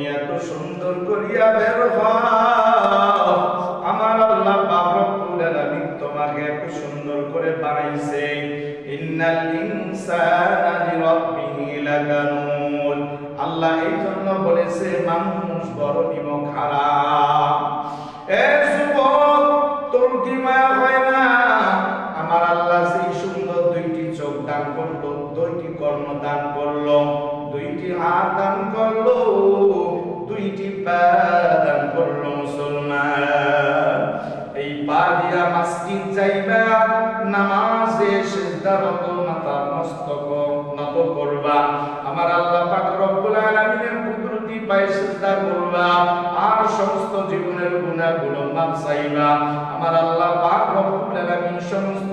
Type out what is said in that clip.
তুমি এত সুন্দর করিয়া বের আমার আল্লাহ রব্বুল আলামিন তোমাকে এত সুন্দর করে বানাইছে। আল্লাহ এই জন্য বলেছে, মানুষ বড় নিমক হারাম এ যুবক, তোর কি মায়া হয় না? আমার আল্লাহ সেই সুন্দর দুইটি চোখ দান করল, দুইটি কর্ম দান করল। হাত দান করল, দুইটি পা দান করল মুসলমান। এই পা দিয়া মাসজিদ যাইবা, নামাজে সিজদারত মাথা মস্তক নত করবা। আমার আল্লাহ পাক রব্বুল আলামিনের কুদরতি পায়ে সিজদা করবা, আর সমস্ত জীবনের গুনাহগুলো মাফ চাইবা। আমার আল্লাহ পাক রব্বুল আলামিন সমস্ত